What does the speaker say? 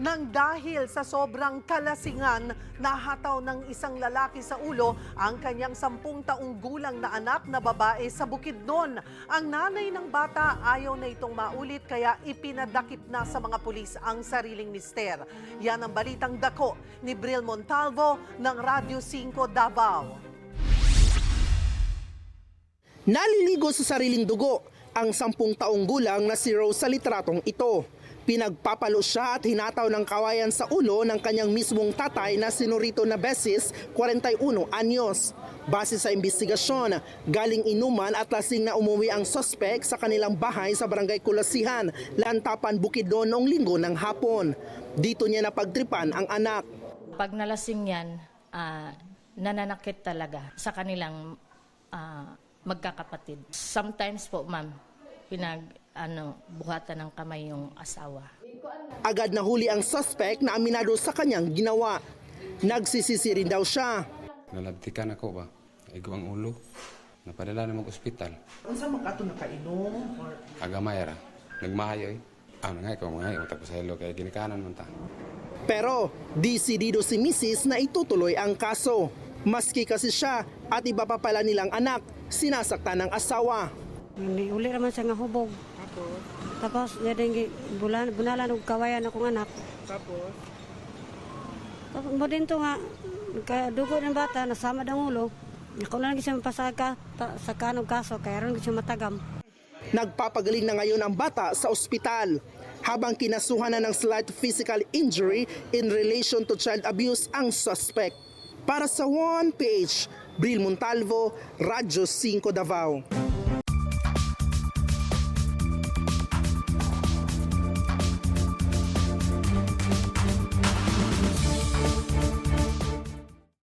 nang dahil sa sobrang kalasingan, nahataw ng isang lalaki sa ulo ang kanyang sampung taong gulang na anak na babae sa Bukidnon. Ang nanay ng bata ayaw na itong maulit kaya ipinadakip na sa mga pulis ang sariling mister. Yan ang balitang dako ni Bril Montalvo ng Radyo 5 Davao. Naliligo sa sariling dugo ang sampung taong gulang na si Rose sa litratong ito. Pinagpapalo siya at hinataw ng kawayan sa ulo ng kanyang mismong tatay na si Norito Nabesis, 41 anyos. Base sa investigasyon, galing inuman at lasing na umuwi ang suspect sa kanilang bahay sa barangay Kulasihan, Lantapan, Bukidnon noong linggo ng hapon. Dito niya napagtripan ang anak. Pag nalasing yan, ah, nananakit talaga sa kanilang ah, magkakapatid. Sometimes po, ma'am, pinag ano, buhatan ng kamay yung asawa. Agad nahuli ang suspect na aminado sa kanyang ginawa. Nagsisisi rin daw siya. Nalabtikan ako ba? Igo ang ulo. Napadala na mag-ospital. Unsa man kato nakainom or Agamay ra. Nagmahayo eh. Ah, nangay ko, mga Utak ko sa hilo kaya ginikanan man ta. Pero disidido si Mrs. na itutuloy ang kaso. Maski kasi siya at iba pa pala nilang anak, sinasaktan ng asawa. Hindi, uli naman siya nga hubog. Tapos? Tapos, yun bulan, bunalan og kawayan akong anak. Tapos? Tapos mo din to nga, kadugo ng bata, nasama ng ulo. Ako na lang siya mapasaka ta, sa kanog kaso, kaya rin siya matagam. Nagpapagaling na ngayon ang bata sa ospital. Habang kinasuhan na ng slight physical injury in relation to child abuse ang suspect. Para sa One Page, Bril Montalvo, Radyo 5 Davao.